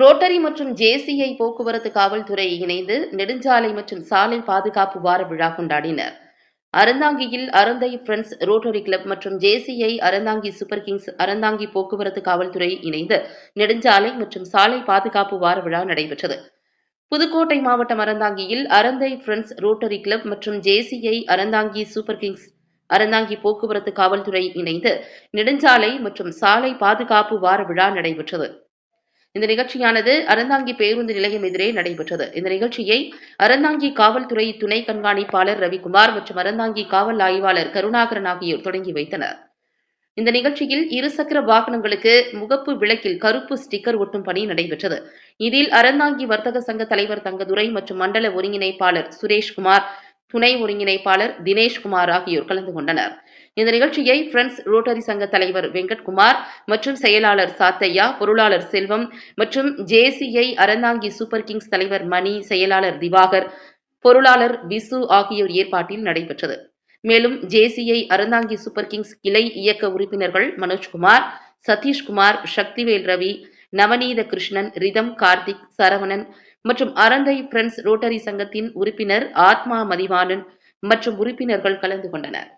Rotary மற்றும் JCI போக்குவரத்து காவல்துறை இணைந்து நெடுஞ்சாலை மற்றும் சாலை பாதுகாப்பு வார விழா கொண்டாடினர். அறந்தாங்கியில் அறந்தை ஃப்ரெண்ட்ஸ் ரோட்டரி கிளப் மற்றும் JCI Aranthangi Super Kings Aranthangi போக்குவரத்து காவல்துறை இணைந்து நெடுஞ்சாலை மற்றும் சாலை பாதுகாப்பு வார விழா நடைபெற்றது. புதுக்கோட்டை மாவட்டம் அறந்தாங்கியில் அறந்தை ஃப்ரெண்ட்ஸ் ரோட்டரி கிளப் மற்றும் JCI Aranthangi Super Kings Aranthangi போக்குவரத்து காவல்துறை இணைந்து நெடுஞ்சாலை மற்றும் சாலை பாதுகாப்பு வார விழா நடைபெற்றது. இந்த நிகழ்ச்சியானது அறந்தாங்கி பேருந்து நிலையம் எதிரே நடைபெற்றது. இந்த நிகழ்ச்சியை அறந்தாங்கி காவல்துறை துணை கண்காணிப்பாளர் ரவிக்குமார் மற்றும் அறந்தாங்கி காவல் ஆய்வாளர் கருணாகரன் ஆகியோர் தொடங்கி வைத்தனர். இந்த நிகழ்ச்சியில் இருசக்கர வாகனங்களுக்கு முகப்பு விளக்கில் கருப்பு ஸ்டிக்கர் ஒட்டும் பணி நடைபெற்றது. இதில் அறந்தாங்கி வர்த்தக சங்க தலைவர் தங்கதுரை மற்றும் மண்டல ஒருங்கிணைப்பாளர் சுரேஷ்குமார் துணை ஒருங்கிணைப்பாளர் தினேஷ்குமார் ஆகியோர் கலந்து கொண்டனர். இந்த நிகழ்ச்சியை பிரெண்ட்ஸ் ரோட்டரி சங்க தலைவர் வெங்கட்குமார் மற்றும் செயலாளர் சாத்தையா பொருளாளர் செல்வம் மற்றும் ஜேசிஐ அறந்தாங்கி சூப்பர் கிங்ஸ் தலைவர் மணி செயலாளர் திவாகர் பொருளாளர் விசு ஆகியோர் ஏற்பாட்டில் நடைபெற்றது. மேலும் ஜேசிஐ அறந்தாங்கி சூப்பர் கிங்ஸ் கிளை இயக்க உறுப்பினர்கள் மனோஜ்குமார் சதீஷ்குமார் சக்திவேல் ரவி நவநீத கிருஷ்ணன் ரிதம் கார்த்திக் சரவணன் மற்றும் அறந்தை பிரெண்ட்ஸ் ரோட்டரி சங்கத்தின் உறுப்பினர் ஆத்மா மதிவானன் மற்றும் உறுப்பினர்கள் கலந்து கொண்டனர்.